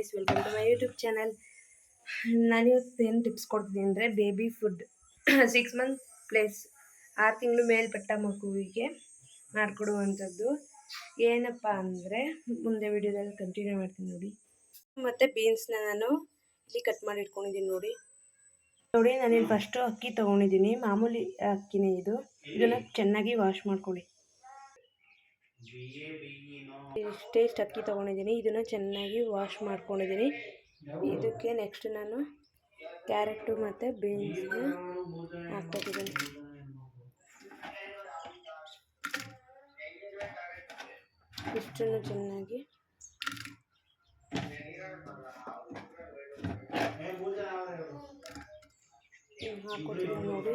Guys welcome to my YouTube channel ನಾನಿವತ್ತು ಏನು tips ಕೊಡ್ತೀನಿ ಅಂದರೆ baby food six month plus ಆರು ತಿಂಗಳು ಮೇಲ್ಪಟ್ಟ ಮಗುವಿಗೆ ಮಾಡಿಕೊಡುವಂಥದ್ದು. ಏನಪ್ಪ ಅಂದರೆ, ಮುಂದೆ ವಿಡಿಯೋದಲ್ಲಿ ಕಂಟಿನ್ಯೂ ಮಾಡ್ತೀನಿ ನೋಡಿ. ಮತ್ತು ಬೀನ್ಸ್ನ ನಾನು ಇಲ್ಲಿ ಕಟ್ ಮಾಡಿ ಇಟ್ಕೊಂಡಿದ್ದೀನಿ ನೋಡಿ. ನೋಡಿ, ನಾನಿಲ್ಲಿ ಫಸ್ಟು ಅಕ್ಕಿ ತೊಗೊಂಡಿದ್ದೀನಿ. ಮಾಮೂಲಿ ಅಕ್ಕಿನೇ ಇದು. ಇದನ್ನು ಚೆನ್ನಾಗಿ ವಾಶ್ ಮಾಡ್ಕೊಳ್ಳಿ. ಇಷ್ಟು ಅಕ್ಕಿ ತೊಗೊಂಡಿದ್ದೀನಿ, ಇದನ್ನು ಚೆನ್ನಾಗಿ ವಾಶ್ ಮಾಡ್ಕೊಂಡಿದ್ದೀನಿ. ಇದಕ್ಕೆ ನೆಕ್ಸ್ಟ್ ನಾನು ಕ್ಯಾರೆಟು ಮತ್ತು ಬೀನ್ಸ್ನ ಹಾಕ್ಕೊತಿದ್ದೀನಿ ಇಷ್ಟನ್ನು ಚೆನ್ನಾಗಿ ಹಾಕ್ಕೊತಿದ್ದೀನಿ ನೋಡಿ.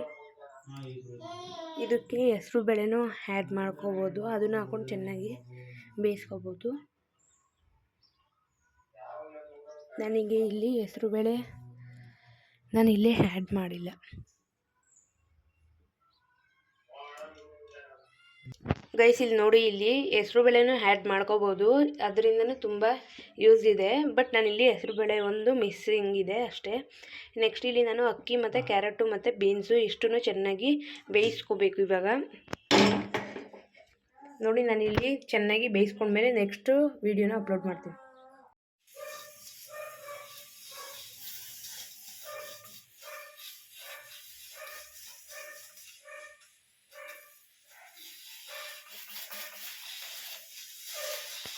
ಇದಕ್ಕೆ ಹೆಸ್ರು ಬೇಳೆನೂ ಆ್ಯಡ್ ಮಾಡ್ಕೋಬೋದು. ಅದನ್ನು ಹಾಕ್ಕೊಂಡು ಚೆನ್ನಾಗಿ ಬೇಯಿಸ್ಕೋಬೋದು. ನನಗೆ ಇಲ್ಲಿ ಹೆಸ್ರು ಬೇಳೆ ನಾನು ಇಲ್ಲೇ ಆ್ಯಡ್ ಮಾಡಿಲ್ಲ. ಗೈಸ್ ಇಲ್ಲಿ ನೋಡಿ, ಇಲ್ಲಿ ಹೆಸ್ರು ಬೇಳೆನೂ ಆ್ಯಡ್ ಮಾಡ್ಕೋಬೋದು. ಅದರಿಂದನೂ ತುಂಬ ಯೂಸ್ ಇದೆ. ಬಟ್ ನಾನು ಇಲ್ಲಿ ಹೆಸ್ರು ಬೇಳೆ ಒಂದು ಮಿಸ್ಸಿಂಗ್ ಇದೆ ಅಷ್ಟೇ. ನೆಕ್ಸ್ಟ್ ಇಲ್ಲಿ ನಾನು ಅಕ್ಕಿ ಮತ್ತು ಕ್ಯಾರೆಟು ಮತ್ತು ಬೀನ್ಸು ಇಷ್ಟನ್ನು ಚೆನ್ನಾಗಿ ಬೇಯಿಸ್ಕೋಬೇಕು ಇವಾಗ. ನೋಡಿ ನಾನಿಲ್ಲಿ ಚೆನ್ನಾಗಿ ಬೇಯಿಸ್ಕೊಂಡ್ಮೇಲೆ ನೆಕ್ಸ್ಟು ವೀಡಿಯೋನ ಅಪ್ಲೋಡ್ ಮಾಡ್ತೀನಿ.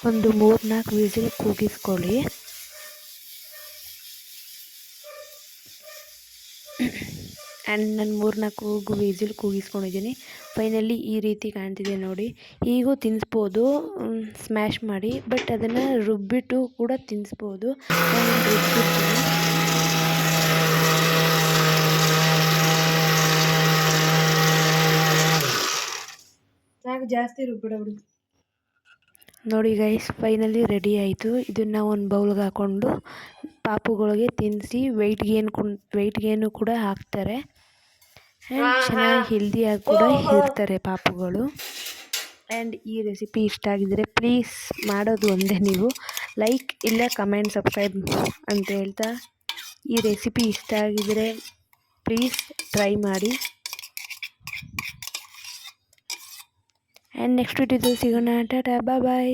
ಒಂದು ಮೂರು ನಾಲ್ಕು ವಿಸಿಲ್ ಕೂಗಿಸ್ಕೊಳ್ಳಿ. ಆ್ಯಂಡ್ ನಾನು ಮೂರ್ನಾಲ್ಕು ವಿಸಿಲ್ ಕೂಗಿಸ್ಕೊಂಡಿದ್ದೀನಿ. ಫೈನಲಿ ಈ ರೀತಿ ಕಾಣ್ತಿದೆ ನೋಡಿ. ಈಗೂ ತಿನ್ನಿಸ್ಬೋದು ಸ್ಮ್ಯಾಶ್ ಮಾಡಿ ಬಟ್ ಅದನ್ನು ರುಬ್ಬಿಟ್ಟು ಕೂಡ ತಿನ್ನಿಸ್ಬೋದು ಜಾಸ್ತಿ ರುಬ್ಬಿಡಬಿಡು. ನೋಡಿ ಗೈಸ್ ಫೈನಲಿ ರೆಡಿ ಆಯಿತು. ಇದನ್ನು ಒಂದು ಬೌಲ್ಗೆ ಹಾಕ್ಕೊಂಡು ಪಾಪುಗಳಿಗೆ ತಿನ್ನಿಸಿ ವೆಯ್ಟ್ ಗೇನ್ ವೆಯ್ಟ್ ಗೇನು ಕೂಡ ಹಾಕ್ತಾರೆ. ಆ್ಯಂಡ್ ಚೆನ್ನಾಗಿ ಹೆಲ್ದಿಯಾಗಿ ಕೂಡ ಇರ್ತಾರೆ ಪಾಪುಗಳು. ಆ್ಯಂಡ್ ಈ ರೆಸಿಪಿ ಇಷ್ಟ ಆಗಿದ್ದರೆ ಪ್ಲೀಸ್ ಮಾಡೋದು ಒಂದೇ ನೀವು. ಲೈಕ್ ಇಲ್ಲ ಕಮೆಂಟ್ ಸಬ್ಸ್ಕ್ರೈಬ್ ಅಂತ ಹೇಳ್ತಾ ಈ ರೆಸಿಪಿ ಇಷ್ಟ ಆಗಿದ್ದರೆ ಪ್ಲೀಸ್ ಟ್ರೈ ಮಾಡಿ. ಆ್ಯಂಡ್ ನೆಕ್ಸ್ಟ್ ವಿಡಿಯೋದಲ್ಲಿ ಸಿಗೋಣ ಟಾಟಾ ಬಾಯ್ ಬಾಯ್